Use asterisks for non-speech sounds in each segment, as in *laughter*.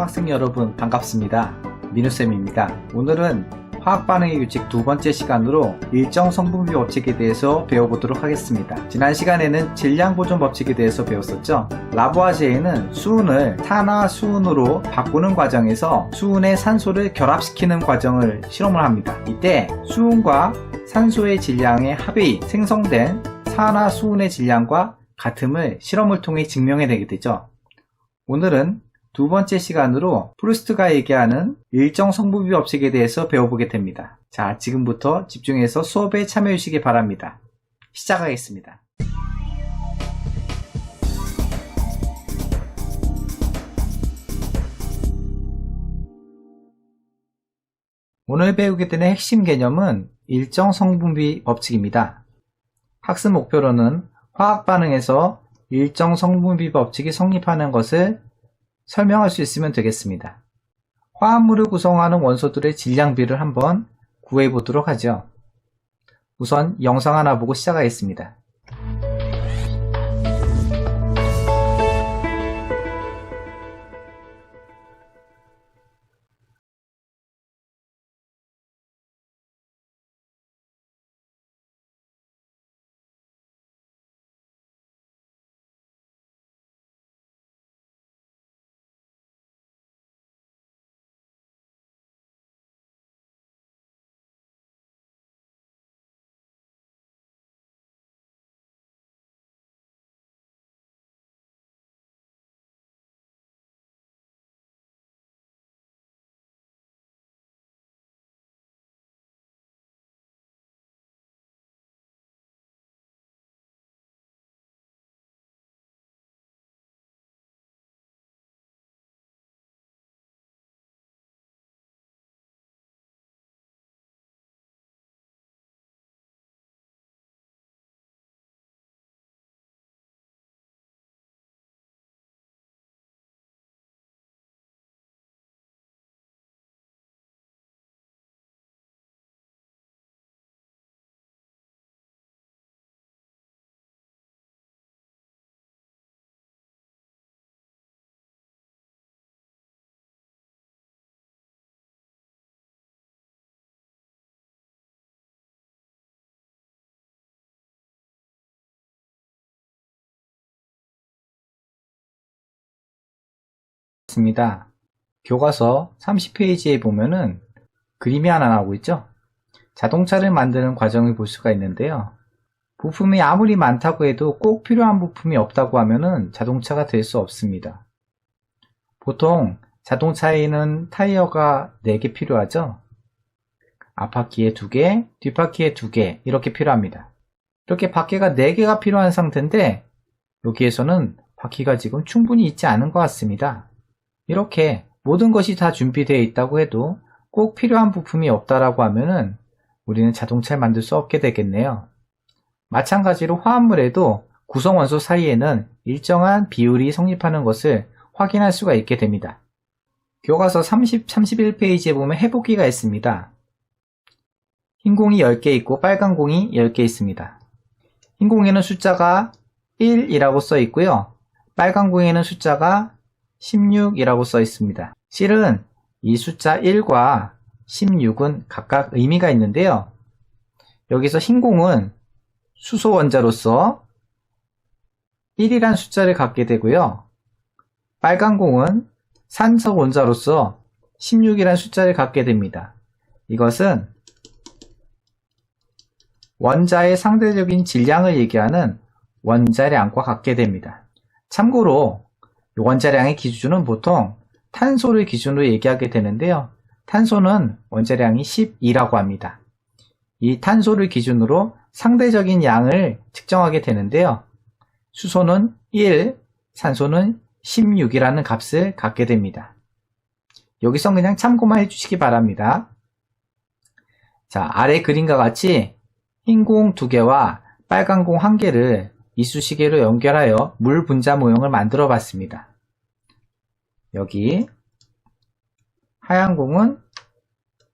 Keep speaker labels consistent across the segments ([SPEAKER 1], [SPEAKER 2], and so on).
[SPEAKER 1] 수학생 여러분 반갑습니다. 민우쌤입니다. 오늘은 화학 반응의 규칙 두 번째 시간으로 일정 성분비 법칙에 대해서 배워보도록 하겠습니다. 지난 시간에는 질량 보존 법칙에 대해서 배웠었죠. 라보아제에는 수은을 산화 수은으로 바꾸는 과정에서 수은의 산소를 결합시키는 과정을 실험을 합니다. 이때 수은과 산소의 질량의 합이 생성된 산화 수은의 질량과 같음을 실험을 통해 증명해내게 되죠. 오늘은 두 번째 시간으로 프루스트가 얘기하는 일정 성분비 법칙에 대해서 배워보게 됩니다. 자, 지금부터 집중해서 수업에 참여해 주시기 바랍니다. 시작하겠습니다. 오늘 배우게 되는 핵심 개념은 일정 성분비 법칙입니다. 학습 목표로는 화학 반응에서 일정 성분비 법칙이 성립하는 것을 설명할 수 있으면 되겠습니다. 화합물을 구성하는 원소들의 질량비를 한번 구해 보도록 하죠. 우선 영상 하나 보고 시작하겠습니다. 있습니다. 교과서 30페이지에 보면은 그림이 하나 나오고 있죠? 자동차를 만드는 과정을 볼 수가 있는데요. 부품이 아무리 많다고 해도 꼭 필요한 부품이 없다고 하면은 자동차가 될 수 없습니다. 보통 자동차에는 타이어가 4개 필요하죠? 앞바퀴에 2개, 뒷바퀴에 2개 이렇게 필요합니다. 이렇게 바퀴가 4개가 필요한 상태인데 여기에서는 바퀴가 지금 충분히 있지 않은 것 같습니다. 이렇게 모든 것이 다 준비되어 있다고 해도 꼭 필요한 부품이 없다라고 하면은 우리는 자동차를 만들 수 없게 되겠네요. 마찬가지로 화합물에도 구성원소 사이에는 일정한 비율이 성립하는 것을 확인할 수가 있게 됩니다. 교과서 30, 31페이지에 보면 해보기가 있습니다. 흰 공이 10개 있고 빨간 공이 10개 있습니다. 흰 공에는 숫자가 1이라고 써 있고요. 빨간 공에는 숫자가 16이라고 써 있습니다. 실은 이 숫자 1과 16은 각각 의미가 있는데요. 여기서 흰공은 수소 원자로서 1이란 숫자를 갖게 되고요. 빨간 공은 산소 원자로서 16이란 숫자를 갖게 됩니다. 이것은 원자의 상대적인 질량을 얘기하는 원자량과 같게 됩니다. 참고로 원자량의 기준은 보통 탄소를 기준으로 얘기하게 되는데요. 탄소는 원자량이 12라고 합니다. 이 탄소를 기준으로 상대적인 양을 측정하게 되는데요. 수소는 1, 산소는 16이라는 값을 갖게 됩니다. 여기서 그냥 참고만 해주시기 바랍니다. 자, 아래 그림과 같이 흰 공 2개와 빨간 공 1개를 이쑤시개로 연결하여 물 분자 모형을 만들어 봤습니다. 여기 하얀 공은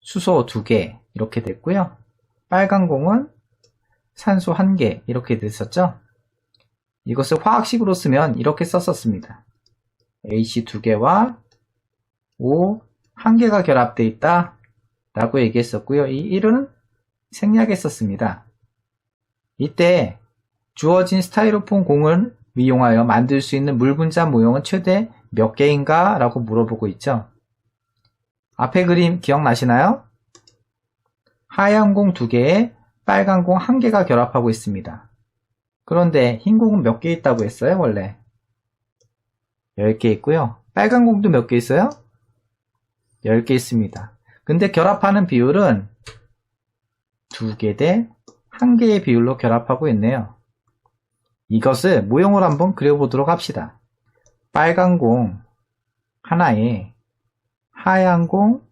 [SPEAKER 1] 수소 2개 이렇게 됐고요. 빨간 공은 산소 1개 이렇게 됐었죠. 이것을 화학식으로 쓰면 이렇게 썼었습니다. H 2개와 5, 한 개가 결합되어 있다. 라고 얘기했었고요. 이 1은 생략했었습니다. 이때 주어진 스타이로폼 공을 이용하여 만들 수 있는 물 분자 모형은 최대 몇 개인가? 라고 물어보고 있죠. 앞에 그림 기억나시나요? 하얀 공두 개에 빨간 공한 개가 결합하고 있습니다. 그런데 흰 공은 몇 개 있다고 했어요, 원래? 10개 있고요. 빨간 공도 몇 개 있어요? 10개 있습니다. 근데 결합하는 비율은 2개 대 1개의 비율로 결합하고 있네요. 이것을 모형으로 한번 그려보도록 합시다. 빨간 공 하나에 하얀 공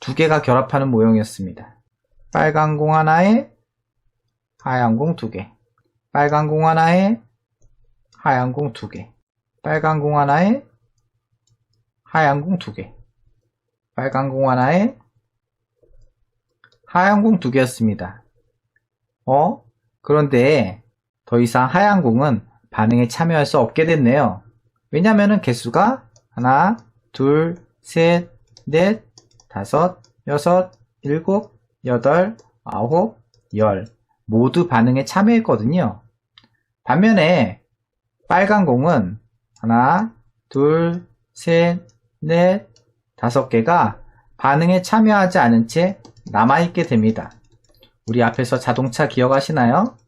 [SPEAKER 1] 두 개가 결합하는 모형이었습니다. 빨간 공 하나에 하얀 공 두 개. 빨간 공 하나에 하얀 공 두 개. 빨간 공 하나에 하얀 공 두 개. 빨간 공 하나에 하얀 공 두 개였습니다. 어? 그런데 더 이상 하얀 공은 반응에 참여할 수 없게 됐네요. 왜냐면은 개수가 하나, 둘, 셋, 넷, 다섯, 여섯, 일곱, 여덟, 아홉, 열 모두 반응에 참여했거든요. 반면에 빨간 공은 하나, 둘, 셋, 넷, 다섯 개가 반응에 참여하지 않은 채 남아있게 됩니다. 우리 앞에서 자동차 기억하시나요?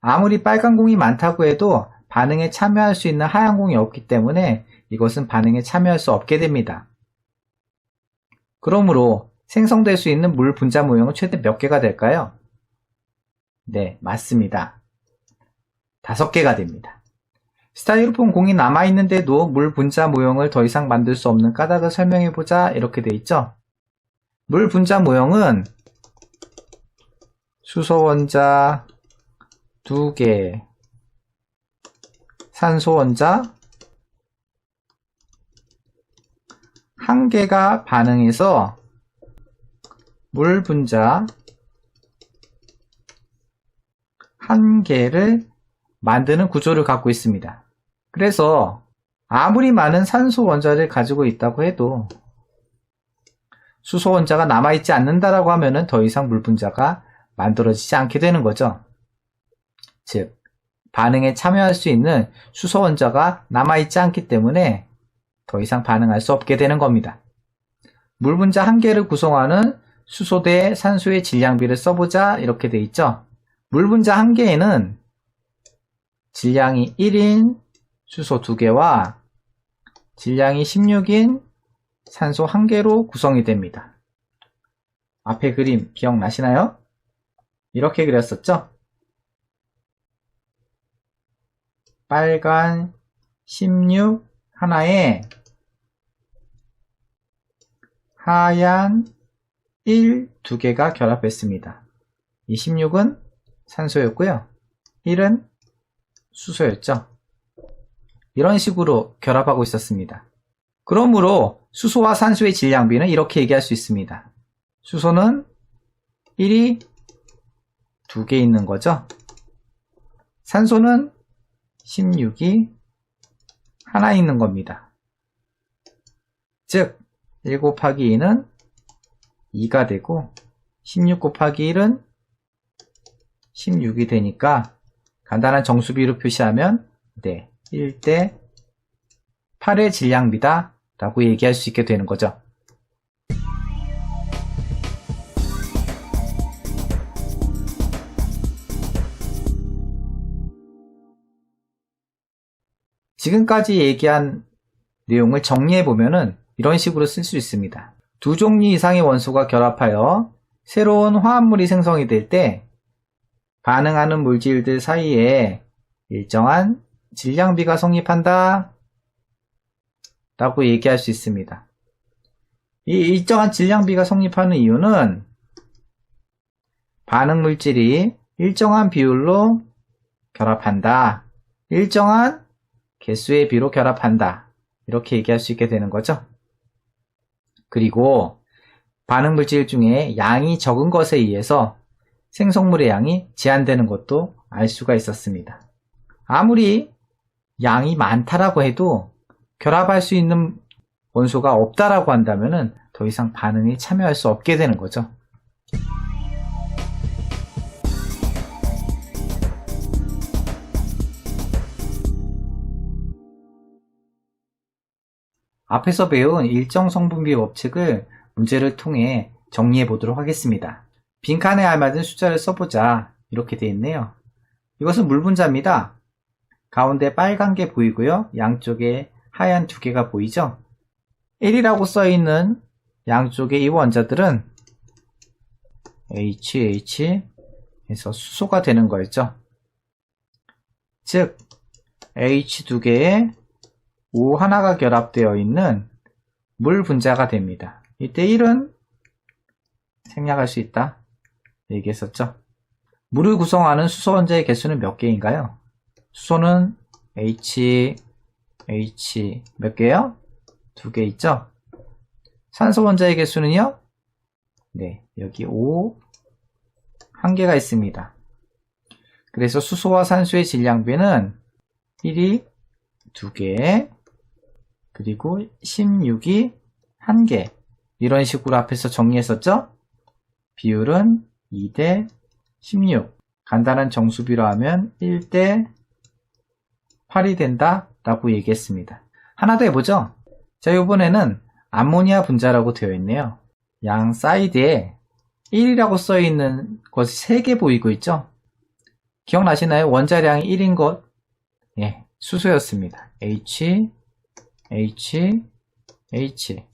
[SPEAKER 1] 아무리 빨간 공이 많다고 해도 반응에 참여할 수 있는 하얀 공이 없기 때문에 이것은 반응에 참여할 수 없게 됩니다. 그러므로 생성될 수 있는 물 분자 모형은 최대 몇 개가 될까요? 네, 맞습니다. 다섯 개가 됩니다. 스타이로폼 공이 남아있는데도 물 분자 모형을 더 이상 만들 수 없는 까닭을 설명해보자 이렇게 돼 있죠. 물 분자 모형은 수소 원자 두 개, 산소 원자 한 개가 반응해서 물 분자 한 개를 만드는 구조를 갖고 있습니다. 그래서 아무리 많은 산소 원자를 가지고 있다고 해도 수소 원자가 남아있지 않는다라고 하면은 더 이상 물 분자가 만들어지지 않게 되는 거죠. 즉, 반응에 참여할 수 있는 수소 원자가 남아있지 않기 때문에 더 이상 반응할 수 없게 되는 겁니다. 물 분자 한 개를 구성하는 수소 대 산소의 질량비를 써보자 이렇게 돼 있죠. 물 분자 한 개에는 질량이 1인 수소 2개와 질량이 16인 산소 1개로 구성이 됩니다. 앞에 그림 기억나시나요? 이렇게 그렸었죠? 빨간 16 하나에 하얀 1 두 개가 결합했습니다. 이 16은 산소였고요. 1은 수소였죠. 이런 식으로 결합하고 있었습니다. 그러므로 수소와 산소의 질량비는 이렇게 얘기할 수 있습니다. 수소는 1이 두 개 있는 거죠. 산소는 16이 하나 있는 겁니다. 즉, 1 곱하기 2는 2가 되고 16 곱하기 1은 16이 되니까 간단한 정수비로 표시하면 네, 1대 8의 질량비다 라고 얘기할 수 있게 되는 거죠. 지금까지 얘기한 내용을 정리해 보면은 이런 식으로 쓸 수 있습니다. 두 종류 이상의 원소가 결합하여 새로운 화합물이 생성이 될 때 반응하는 물질들 사이에 일정한 질량비가 성립한다 라고 얘기할 수 있습니다. 이 일정한 질량비가 성립하는 이유는 반응 물질이 일정한 비율로 결합한다. 일정한 개수의 비로 결합한다. 이렇게 얘기할 수 있게 되는 거죠. 그리고 반응 물질 중에 양이 적은 것에 의해서 생성물의 양이 제한되는 것도 알 수가 있었습니다. 아무리 양이 많다라고 해도 결합할 수 있는 원소가 없다라고 한다면은 더 이상 반응에 참여할 수 없게 되는 거죠. 앞에서 배운 일정 성분비 법칙을 문제를 통해 정리해 보도록 하겠습니다. 빈칸에 알맞은 숫자를 써보자. 이렇게 되어 있네요. 이것은 물 분자입니다. 가운데 빨간 게 보이고요. 양쪽에 하얀 두 개가 보이죠? 1이라고 써 있는 양쪽의 이 원자들은 HH 에서 수소가 되는 거였죠. 즉 H 두 개에 O 하나가 결합되어 있는 물 분자가 됩니다. 이때 1은 생략할 수 있다. 얘기했었죠. 물을 구성하는 수소 원자의 개수는 몇 개인가요? 수소는 H, H 몇 개요? 두 개 있죠? 산소 원자의 개수는요? 네, 여기 O 한 개가 있습니다. 그래서 수소와 산소의 질량비는 1이 두 개, 그리고 16이 한 개. 이런 식으로 앞에서 정리했었죠? 비율은 2대 16. 간단한 정수비로 하면 1대 8이 된다 라고 얘기했습니다. 하나 더 해보죠. 자, 이번에는 암모니아 분자라고 되어 있네요. 양 사이드에 1이라고 써 있는 것이 3개 보이고 있죠? 기억나시나요? 원자량이 1인 것? 예, 수소였습니다. H, H, H.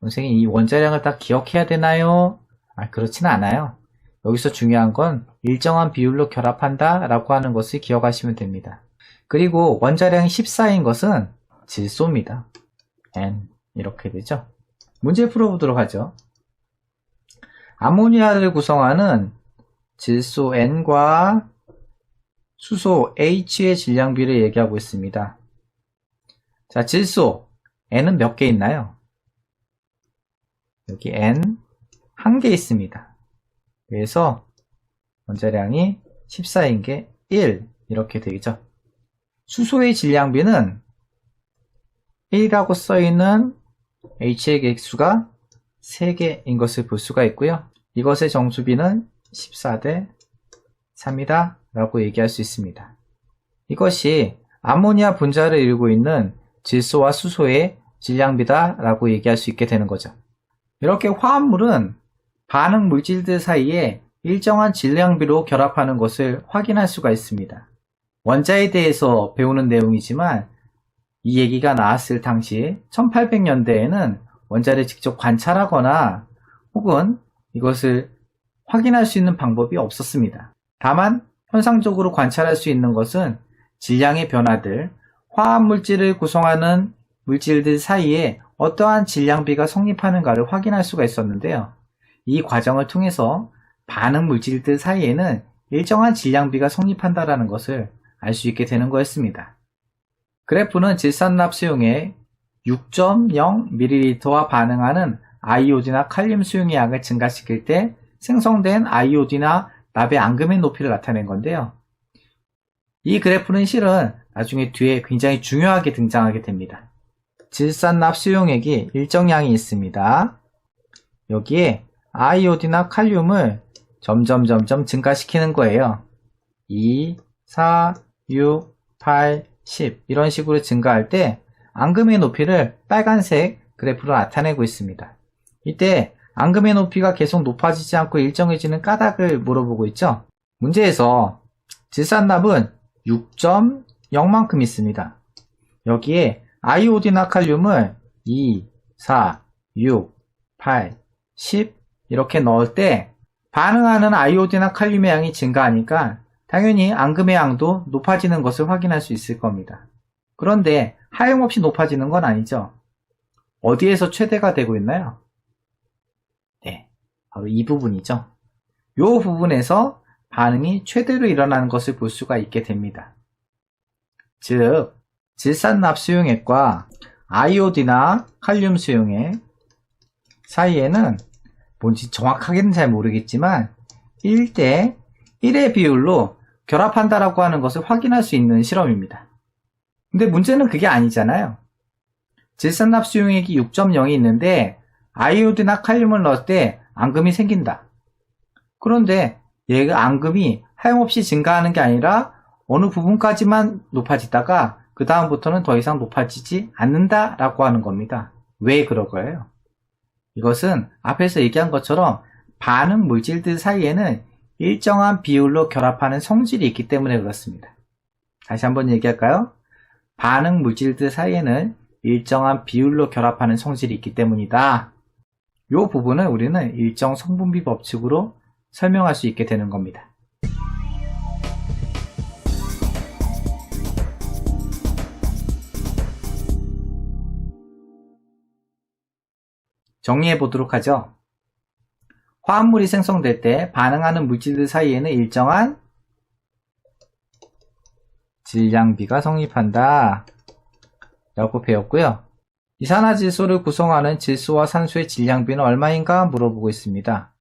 [SPEAKER 1] 선생님, 이 원자량을 딱 기억해야 되나요? 아, 그렇지는 않아요. 여기서 중요한 건 일정한 비율로 결합한다 라고 하는 것을 기억하시면 됩니다. 그리고 원자량이 14인 것은 질소입니다. N 이렇게 되죠. 문제 풀어보도록 하죠. 아모니아를 구성하는 질소 N과 수소 H의 질량비를 얘기하고 있습니다. 자, 질소 N은 몇 개 있나요? 여기 N 한 개 있습니다. 그래서 원자량이 14인 게 1 이렇게 되죠. 수소의 질량비는 1이라고 써있는 H의 객수가 3개인 것을 볼 수가 있고요. 이것의 정수비는 14대 3이다 라고 얘기할 수 있습니다. 이것이 아모니아 분자를 이루고 있는 질소와 수소의 질량비다 라고 얘기할 수 있게 되는 거죠. 이렇게 화합물은 반응 물질들 사이에 일정한 질량비로 결합하는 것을 확인할 수가 있습니다. 원자에 대해서 배우는 내용이지만 이 얘기가 나왔을 당시 1800년대에는 원자를 직접 관찰하거나 혹은 이것을 확인할 수 있는 방법이 없었습니다. 다만 현상적으로 관찰할 수 있는 것은 질량의 변화들, 화합 물질을 구성하는 물질들 사이에 어떠한 질량비가 성립하는가를 확인할 수가 있었는데요. 이 과정을 통해서 반응 물질들 사이에는 일정한 질량비가 성립한다는 것을 알 수 있게 되는 거였습니다. 그래프는 질산납 수용액 6.0ml와 반응하는 아이오디나 칼륨 수용의 양을 증가시킬 때 생성된 아이오디나 납의 앙금의 높이를 나타낸 건데요. 이 그래프는 실은 나중에 뒤에 굉장히 중요하게 등장하게 됩니다. 질산납 수용액이 일정량이 있습니다. 여기에 아이오디나 칼륨을 점점 점점 증가시키는 거예요. 2, 4, 6, 8, 10 이런 식으로 증가할 때 앙금의 높이를 빨간색 그래프로 나타내고 있습니다. 이때 앙금의 높이가 계속 높아지지 않고 일정해지는 까닭을 물어보고 있죠. 문제에서 질산납은 6.0만큼 있습니다. 여기에 아이오디나 칼륨을 2, 4, 6, 8, 10 이렇게 넣을 때 반응하는 아이오디나 칼륨의 양이 증가하니까 당연히 앙금의 양도 높아지는 것을 확인할 수 있을 겁니다. 그런데 하염 없이 높아지는 건 아니죠. 어디에서 최대가 되고 있나요? 네, 바로 이 부분이죠. 이 부분에서 반응이 최대로 일어나는 것을 볼 수가 있게 됩니다. 즉, 질산납 수용액과 아이오디나 칼륨 수용액 사이에는 뭔지 정확하게는 잘 모르겠지만 1대 1의 비율로 결합한다라고 하는 것을 확인할 수 있는 실험입니다. 근데 문제는 그게 아니잖아요. 질산납 수용액이 6.0이 있는데 아이오드나 칼륨을 넣을 때 앙금이 생긴다. 그런데 얘가 앙금이 하염없이 증가하는 게 아니라 어느 부분까지만 높아지다가 그 다음부터는 더 이상 높아지지 않는다라고 하는 겁니다. 왜 그럴까요? 이것은 앞에서 얘기한 것처럼 반응 물질들 사이에는 일정한 비율로 결합하는 성질이 있기 때문에 그렇습니다. 다시 한번 얘기할까요? 반응 물질들 사이에는 일정한 비율로 결합하는 성질이 있기 때문이다. 이 부분을 우리는 일정 성분비 법칙으로 설명할 수 있게 되는 겁니다. 정리해 보도록 하죠. 화합물이 생성될 때 반응하는 물질들 사이에는 일정한 질량비가 성립한다. 라고 배웠고요. 이산화질소를 구성하는 질소와 산소의 질량비는 얼마인가 물어보고 있습니다.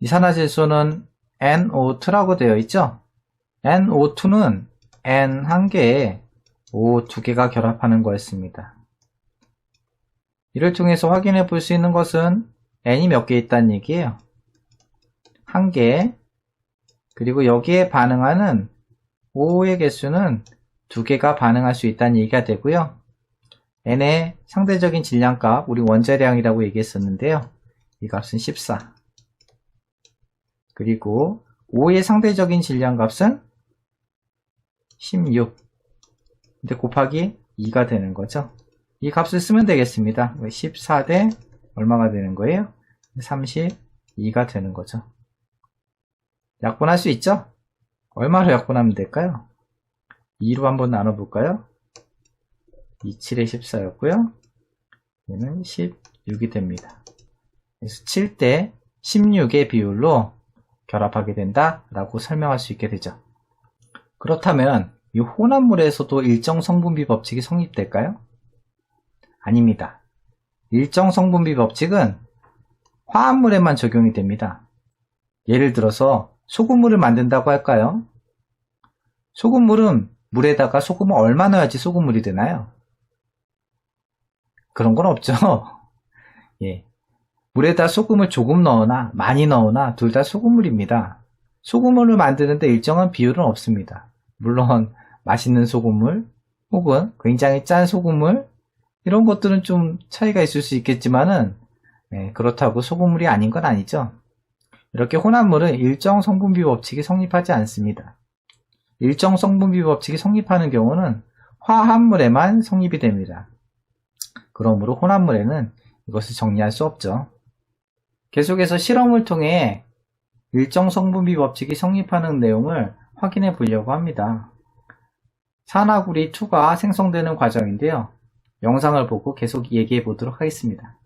[SPEAKER 1] 이산화질소는 NO2라고 되어 있죠? NO2는 N 한 개에 O 두 개가 결합하는 거였습니다. 이를 통해서 확인해 볼 수 있는 것은 n이 몇 개 있다는 얘기예요. 한 개, 그리고 여기에 반응하는 O의 개수는 두 개가 반응할 수 있다는 얘기가 되고요. n의 상대적인 질량값, 우리 원자량이라고 얘기했었는데요. 이 값은 14. 그리고 O의 상대적인 질량값은 16. 근데 곱하기 2가 되는 거죠. 이 값을 쓰면 되겠습니다. 14대 얼마가 되는 거예요? 32가 되는 거죠. 약분할 수 있죠? 얼마로 약분하면 될까요? 2로 한번 나눠볼까요? 2, 7에 14였고요. 얘는 16이 됩니다. 그래서 7대 16의 비율로 결합하게 된다 라고 설명할 수 있게 되죠. 그렇다면 이 혼합물에서도 일정 성분비 법칙이 성립될까요? 아닙니다. 일정 성분비 법칙은 화합물에만 적용이 됩니다. 예를 들어서 소금물을 만든다고 할까요? 소금물은 물에다가 소금을 얼마 넣어야지 소금물이 되나요? 그런 건 없죠. *laughs* 예. 물에다 소금을 조금 넣거나 많이 넣거나 둘 다 소금물입니다. 소금물을 만드는데 일정한 비율은 없습니다. 물론 맛있는 소금물 혹은 굉장히 짠 소금물 이런 것들은 좀 차이가 있을 수 있겠지만은 네, 그렇다고 소금물이 아닌 건 아니죠. 이렇게 혼합물은 일정 성분비 법칙이 성립하지 않습니다. 일정 성분비 법칙이 성립하는 경우는 화합물에만 성립이 됩니다. 그러므로 혼합물에는 이것을 정리할 수 없죠. 계속해서 실험을 통해 일정 성분비 법칙이 성립하는 내용을 확인해 보려고 합니다. 산화구리 2가 생성되는 과정인데요. 영상을 보고 계속 얘기해 보도록 하겠습니다.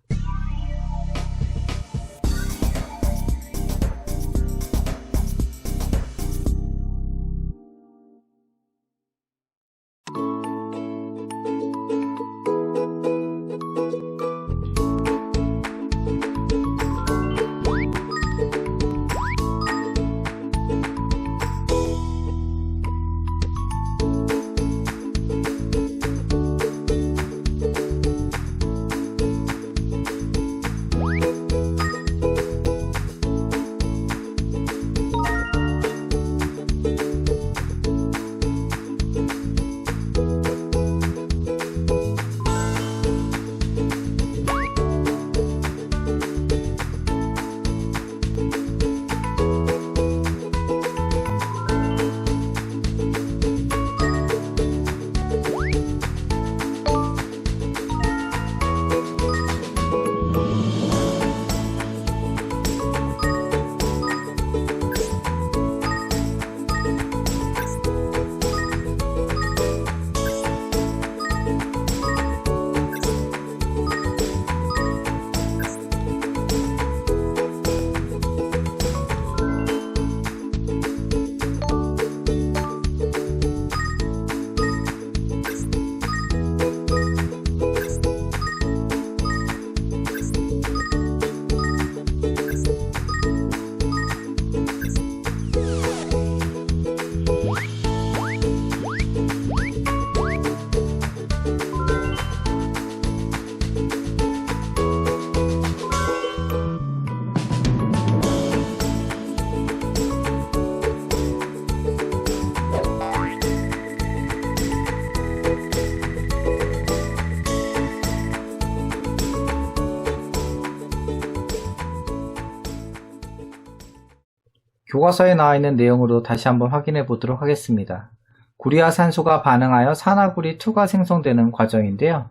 [SPEAKER 1] 교과서에 나와 있는 내용으로 다시 한번 확인해 보도록 하겠습니다. 구리와 산소가 반응하여 산화구리 2가 생성되는 과정인데요.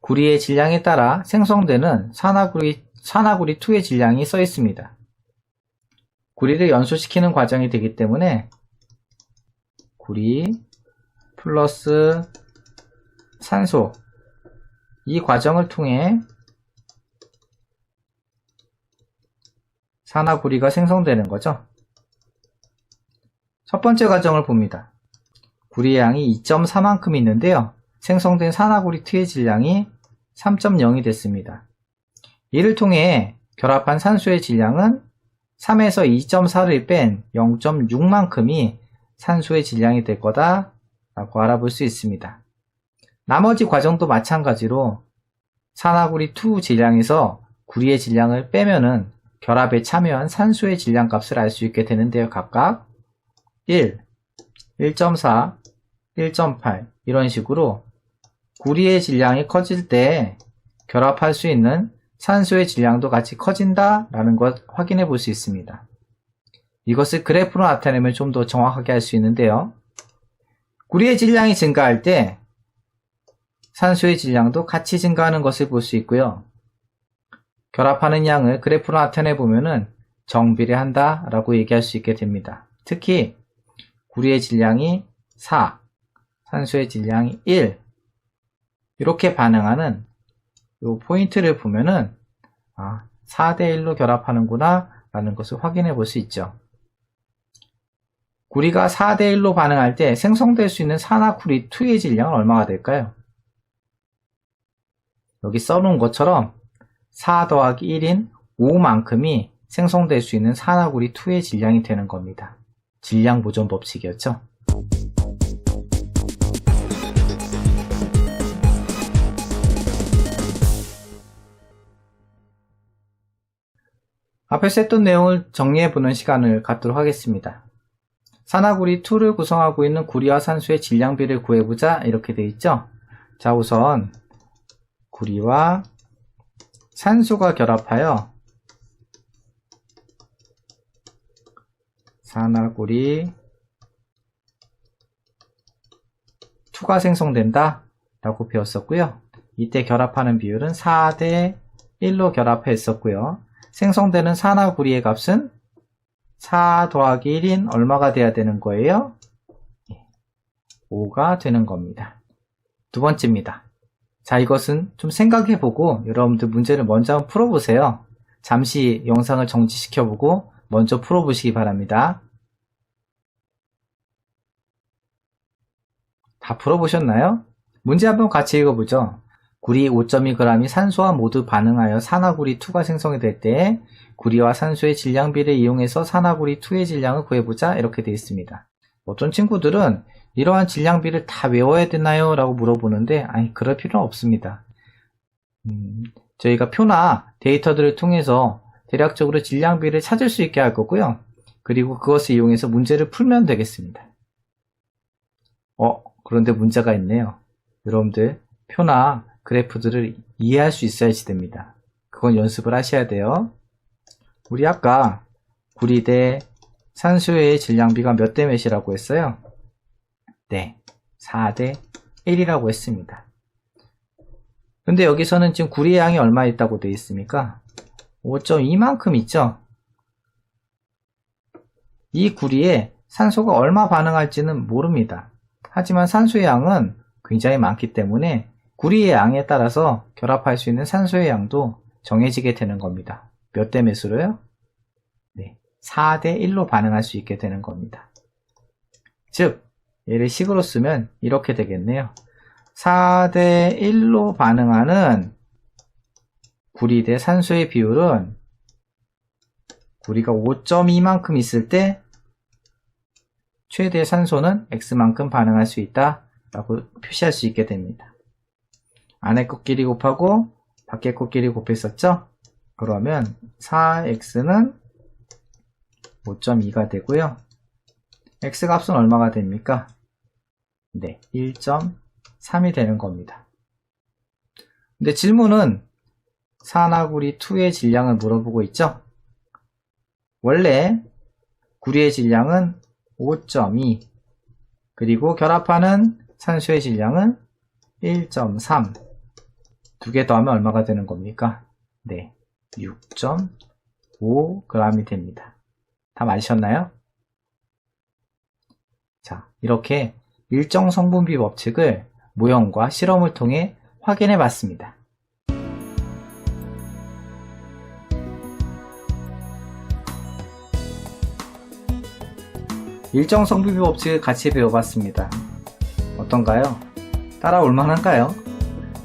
[SPEAKER 1] 구리의 질량에 따라 생성되는 산화구리, 산화구리 2의 질량이 써 있습니다. 구리를 연소시키는 과정이 되기 때문에 구리 플러스 산소 이 과정을 통해 산화구리가 생성되는 거죠. 첫 번째 과정을 봅니다. 구리의 양이 2.4만큼 있는데요. 생성된 산화구리 트의 질량이 3.0이 됐습니다. 이를 통해 결합한 산소의 질량은 3에서 2.4를 뺀 0.6만큼이 산소의 질량이 될 거다 라고 알아볼 수 있습니다. 나머지 과정도 마찬가지로 산화구리 2 질량에서 구리의 질량을 빼면은 결합에 참여한 산소의 질량 값을 알 수 있게 되는데요. 각각 1, 1.4, 1.8 이런 식으로 구리의 질량이 커질 때 결합할 수 있는 산소의 질량도 같이 커진다 라는 것 확인해 볼 수 있습니다. 이것을 그래프로 나타내면 좀 더 정확하게 할 수 있는데요. 구리의 질량이 증가할 때 산소의 질량도 같이 증가하는 것을 볼 수 있고요. 결합하는 양을 그래프로 나타내 보면은 정비례한다 라고 얘기할 수 있게 됩니다. 특히 구리의 질량이 4, 산소의 질량이 1 이렇게 반응하는 이 포인트를 보면은 아, 4대1로 결합하는구나 라는 것을 확인해 볼 수 있죠. 구리가 4대1로 반응할 때 생성될 수 있는 산화구리 2의 질량은 얼마가 될까요? 여기 써놓은 것처럼 4 더하기 1인 5만큼이 생성될 수 있는 산화구리 2의 질량이 되는 겁니다. 질량 보존 법칙이었죠. 앞에서 했던 내용을 정리해보는 시간을 갖도록 하겠습니다. 산화구리 2를 구성하고 있는 구리와 산소의 질량비를 구해보자 이렇게 되어 있죠. 자 우선 구리와 산소가 결합하여 산화구리 2가 생성된다 라고 배웠었고요. 이때 결합하는 비율은 4대 1로 결합했었고요. 생성되는 산화구리의 값은 4 더하기 1인 얼마가 돼야 되는 거예요? 5가 되는 겁니다. 두 번째입니다. 자, 이것은 좀 생각해보고 여러분들 문제를 먼저 한번 풀어보세요. 잠시 영상을 정지시켜보고 먼저 풀어보시기 바랍니다. 다 풀어보셨나요? 문제 한번 같이 읽어보죠. 구리 5.2g이 산소와 모두 반응하여 산화구리 2가 생성이 될 때 구리와 산소의 질량비를 이용해서 산화구리 2의 질량을 구해보자 이렇게 되어 있습니다. 어떤 친구들은 이러한 질량비를 다 외워야 되나요? 라고 물어보는데 아니 그럴 필요는 없습니다. 음, 저희가 표나 데이터들을 통해서 대략적으로 질량비를 찾을 수 있게 할 거고요. 그리고 그것을 이용해서 문제를 풀면 되겠습니다. 어, 그런데 문제가 있네요. 여러분들 표나 그래프들을 이해할 수 있어야지 됩니다. 그건 연습을 하셔야 돼요. 우리 아까 구리 대 산소의 질량비가 몇 대 몇이라고 했어요? 네, 4대 1이라고 했습니다. 근데 여기서는 지금 구리의 양이 얼마 있다고 되어 있습니까? 5.2만큼 있죠? 이 구리에 산소가 얼마 반응할지는 모릅니다. 하지만 산소의 양은 굉장히 많기 때문에 구리의 양에 따라서 결합할 수 있는 산소의 양도 정해지게 되는 겁니다. 몇 대 몇으로요? 네, 4대 1로 반응할 수 있게 되는 겁니다. 즉, 얘를 식으로 쓰면 이렇게 되겠네요. 4대 1로 반응하는 구리 대 산소의 비율은 구리가 5.2만큼 있을 때 최대 산소는 X만큼 반응할 수 있다 라고 표시할 수 있게 됩니다. 안에 것끼리 곱하고 밖에 것끼리 곱했었죠? 그러면 4x는 5.2가 되고요. x값은 얼마가 됩니까? 네, 1.3이 되는 겁니다. 근데 질문은 산화구리 2의 질량을 물어보고 있죠? 원래 구리의 질량은 5.2 그리고 결합하는 산소의 질량은 1.3 두 개 더하면 얼마가 되는 겁니까? 네, 6.5g이 됩니다. 다 맞으셨나요? 자, 이렇게 일정 성분비 법칙을 모형과 실험을 통해 확인해 봤습니다. 일정 성분비 법칙을 같이 배워봤습니다. 어떤가요? 따라올 만한가요?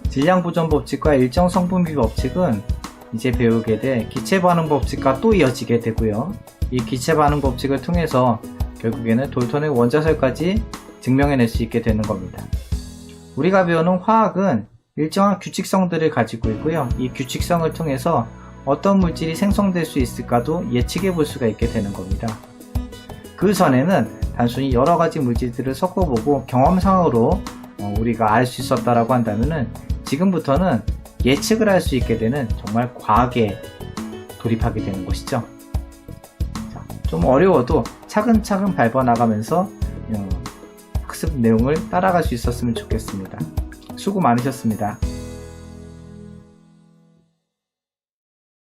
[SPEAKER 1] 질량 보존 법칙과 일정 성분비 법칙은 이제 배우게 될 기체 반응 법칙과 또 이어지게 되고요. 이 기체 반응 법칙을 통해서 결국에는 돌턴의 원자설까지 증명해낼 수 있게 되는 겁니다. 우리가 배우는 화학은 일정한 규칙성들을 가지고 있고요. 이 규칙성을 통해서 어떤 물질이 생성될 수 있을까도 예측해 볼 수가 있게 되는 겁니다. 그 전에는 단순히 여러 가지 물질들을 섞어보고 경험상으로 어, 우리가 알 수 있었다라고 한다면은 지금부터는 예측을 할 수 있게 되는 정말 과학에 돌입하게 되는 것이죠. 자, 좀 어려워도 차근차근 밟아 나가면서 어, 학습 내용을 따라갈 수 있었으면 좋겠습니다. 수고 많으셨습니다.